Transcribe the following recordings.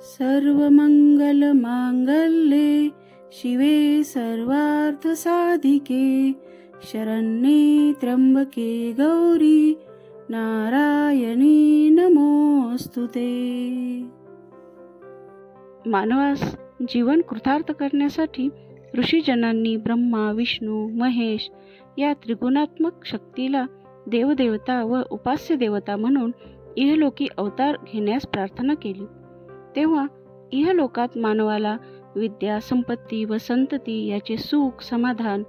सर्वमङ्गलमाङ्गल्ये शिवे सर्वार्थसाधिके शरण्ये त्र्यम्बके गौरी नारायणी नमोऽस्तु ते। मानवास जीवन कृतार्थ करण्यासाठी ऋषीजनांनी ब्रह्मा विष्णू महेश या त्रिगुणात्मक शक्तीला देवदेवता व उपास्य देवता म्हणून इहलोकी अवतार घेण्यास प्रार्थना केली. तेव्हा इहलोकात मानवाला विद्या संपत्ती व संतती याचे सुख समाधान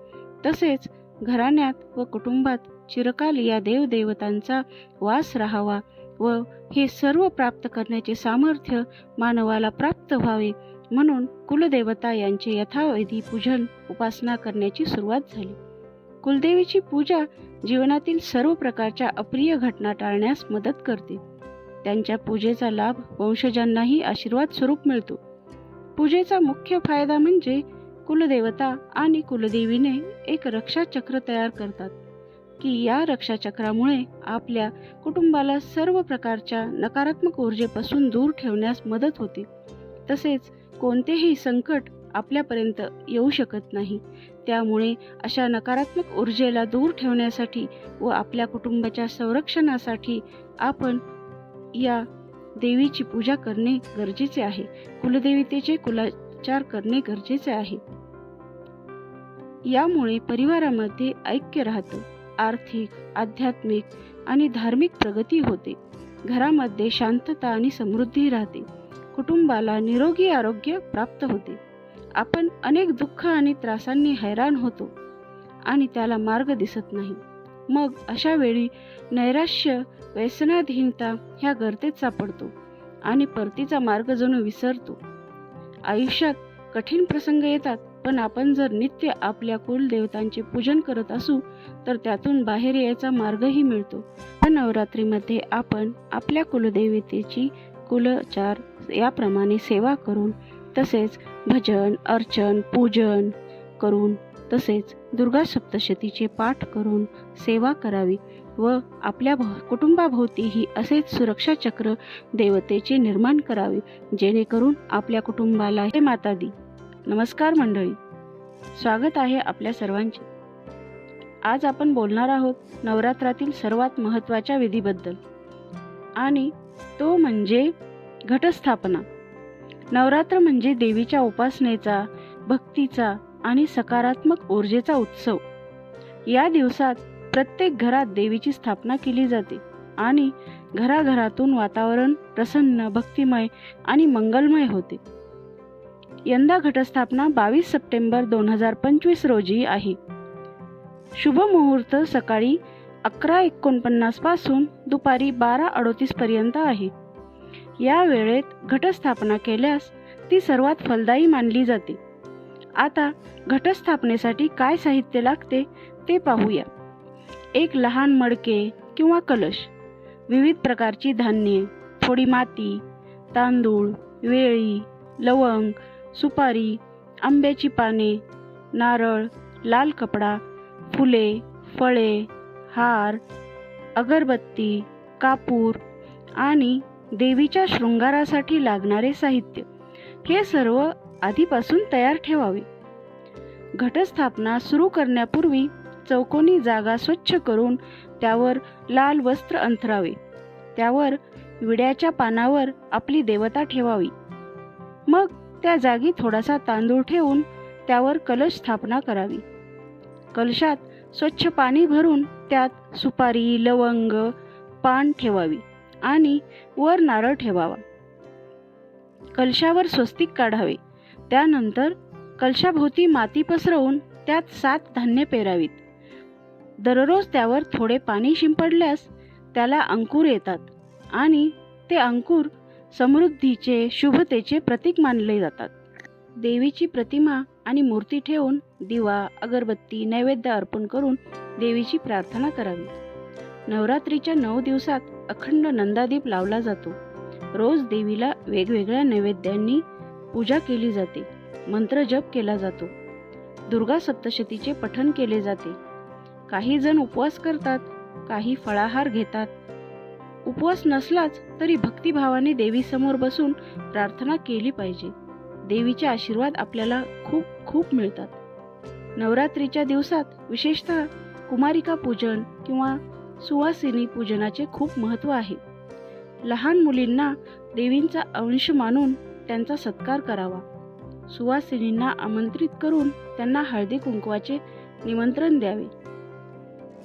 तसेच घराण्यात व कुटुंबात चिरकाल या देवदेवतांचा वास राहावा व हे सर्व प्राप्त करण्याचे सामर्थ्य मानवाला प्राप्त व्हावे म्हणून कुलदेवता यांचे यथाविधी पूजन उपासना करण्याची सुरुवात झाली. कुलदेवीची पूजा जीवनातील सर्व प्रकारच्या अप्रिय घटना टाळण्यास मदत करते. त्यांच्या पूजेचा लाभ वंशजांनाही आशीर्वाद स्वरूप मिळतो. पूजेचा मुख्य फायदा म्हणजे कुलदेवता आणि कुलदेवीने एक रक्षाचक्र तयार करतात की या रक्षाचक्रामुळे आपल्या कुटुंबाला सर्व प्रकारच्या नकारात्मक ऊर्जेपासून दूर ठेवण्यास मदत होते. तसेच कोणतेही संकट आपल्यापर्यंत येऊ शकत नाही त्यामुळे अशा नकारात्मक ऊर्जेला दूर ठेवण्यासाठी व आपल्या कुटुंबाच्या संरक्षणासाठी आपण या देवीची पूजा करणे गरजेचे आहे. कुलदेवतेचे कुलाचार करणे गरजेचे आहे. यामुळे परिवारामध्ये ऐक्य राहतं. आर्थिक आध्यात्मिक आणि धार्मिक प्रगती होते. घरामध्ये शांतता आणि समृद्धी राहते. कुटुंबाला निरोगी आरोग्य प्राप्त होते. आपण अनेक दुःख आणि त्रासांनी हैराण होतो आणि त्याला मार्ग दिसत नाही. मग अशा वेळी नैराश्य व्यसनाधीनता ह्या गर्तेत सापडतो आणि परतीचा मार्ग जणू विसरतो. आयुष्यात कठीण प्रसंग येतात पण आपण जर नित्य आपल्या कुलदेवतांचे पूजन करत असू तर त्यातून बाहेर यायचा मार्गही मिळतो. पण नवरात्रीमध्ये आपण आपल्या कुलदेवतेची कुलचार याप्रमाणे सेवा करून तसेच भजन अर्चन पूजन करून तसेच दुर्गा सप्तशतीचे पाठ करून सेवा करावी व आपल्या कुटुंबाभोवतीही असेच सुरक्षा चक्र देवतेचे निर्माण करावे जेणेकरून आपल्या कुटुंबाला हे माता दी. नमस्कार मंडळी. स्वागत आहे आपल्या सर्वांचे. आज आपण बोलणार आहोत नवरात्रातील सर्वात महत्त्वाच्या विधीबद्दल. आणि तो म्हणजे घटस्थापना. नवरात्र म्हणजे देवीच्या उपासनेचा भक्तीचा आणि सकारात्मक ऊर्जेचा उत्सव. या दिवसात प्रत्येक घरात देवीची स्थापना केली जाते आणि घराघरातून वातावरण प्रसन्न भक्तिमय आणि मंगलमय होते. यंदा घटस्थापना बावीस सप्टेंबर दोन हजार पंचवीस रोजी आहे. शुभ मुहूर्त सकाळी अकरा एकोणपन्नासपासून दुपारी बारा अडोतीस पर्यंत आहे. या वेळेत घटस्थापना केल्यास ती सर्वात फलदायी मानली जाते. आता घटस्थापनेसाठी काय साहित्य लागते ते पाहूया. एक लहान मडके किंवा कलश. विविध प्रकारची धान्ये थोडी माती तांदूळ वेळी लवंग सुपारी आंब्याची पाने नारळ लाल कपडा फुले फळे हार अगरबत्ती कापूर आणि देवीच्या शृंगारासाठी लागणारे साहित्य. हे सर्व आधीपासून तयार ठेवावे. घटस्थापना सुरू करण्यापूर्वी चौकोनी जागा स्वच्छ करून त्यावर लाल वस्त्र अंथरावे. त्यावर विड्याच्या पानावर आपली देवता ठेवावी. मग त्या जागी थोडासा तांदूळ ठेवून त्यावर कलश स्थापना करावी. कलशात स्वच्छ पाणी भरून त्यात सुपारी लवंग पान ठेवावी आणि वर नारळ ठेवावा. कलशावर स्वस्तिक काढावे. त्यानंतर कलशाभोवती माती पसरवून त्यात सात धान्य पेरावीत. दररोज त्यावर थोडे पाणी शिंपडल्यास त्याला अंकुर येतात आणि ते अंकुर समृद्धीचे शुभतेचे प्रतीक मानले जातात. देवीची प्रतिमा आणि मूर्ती ठेवून दिवा अगरबत्ती नैवेद्य अर्पण करून देवीची प्रार्थना करावी. नवरात्रीच्या नऊ दिवसात अखंड नंदादीप लावला जातो. रोज देवीला वेगवेगळ्या नैवेद्यांनी पूजा केली जाते. मंत्र जप केला जातो. दुर्गा सप्तशतीचे पठण केले जाते. काही जण उपवास करतात काही फळाहार घेतात. उपवास नसलाच तरी भक्तिभावाने देवीसमोर बसून प्रार्थना केली पाहिजे. देवीचे आशीर्वाद आपल्याला खूप खूप मिळतात. नवरात्रीच्या दिवसात विशेषतः कुमारिका पूजन किंवा सुवासिनी पूजनाचे खूप महत्त्व आहे. लहान मुलींना देवींचा अंश मानून त्यांचा सत्कार करावा. सुवासिनींना आमंत्रित करून त्यांना हळदी कुंकवाचे निमंत्रण द्यावे.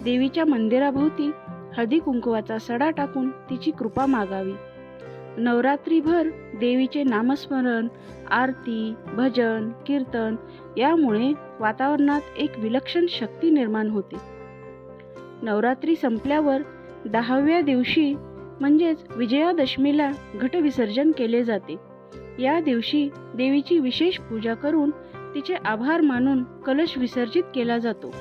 देवीच्या मंदिराभोवती हळदी कुंकवाचा सडा टाकून तिची कृपा मागावी. नवरात्रीभर देवीचे नामस्मरण आरती भजन कीर्तन यामुळे वातावरणात एक विलक्षण शक्ती निर्माण होते. नवरात्री संपल्यावर दहाव्या दिवशी म्हणजेच विजयादशमीला घटविसर्जन केले जाते. या दिवशी देवीची विशेष पूजा करून तिचे आभार मानून कलश विसर्जित केला जातो.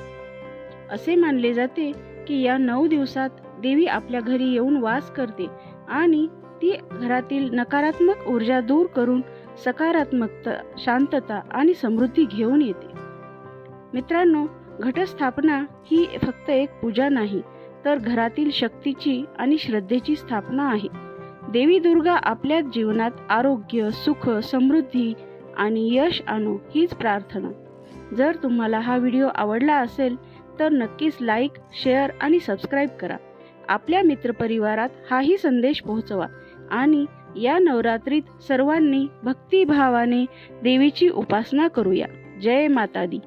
असे मानले जाते की या नऊ दिवसात देवी आपल्या घरी येऊन वास करते आणि ती घरातील नकारात्मक ऊर्जा दूर करून सकारात्मकता शांतता आणि समृद्धी घेऊन येते. मित्रांनो घटस्थापना ही फक्त एक पूजा नाही तर घरातील शक्तीची आणि श्रद्धेची स्थापना आहे. देवी दुर्गा आपल्या जीवनात आरोग्य सुख समृद्धी आणि यश आणो हीच प्रार्थना. जर तुम्हाला हा व्हिडिओ आवडला असेल तर नक्कीच लाईक शेअर आणि सबस्क्राईब करा. आपल्या मित्रपरिवारात हाही संदेश पोहोचवा आणि या नवरात्रीत सर्वांनी भक्तिभावाने देवीची उपासना करूया. जय माता दी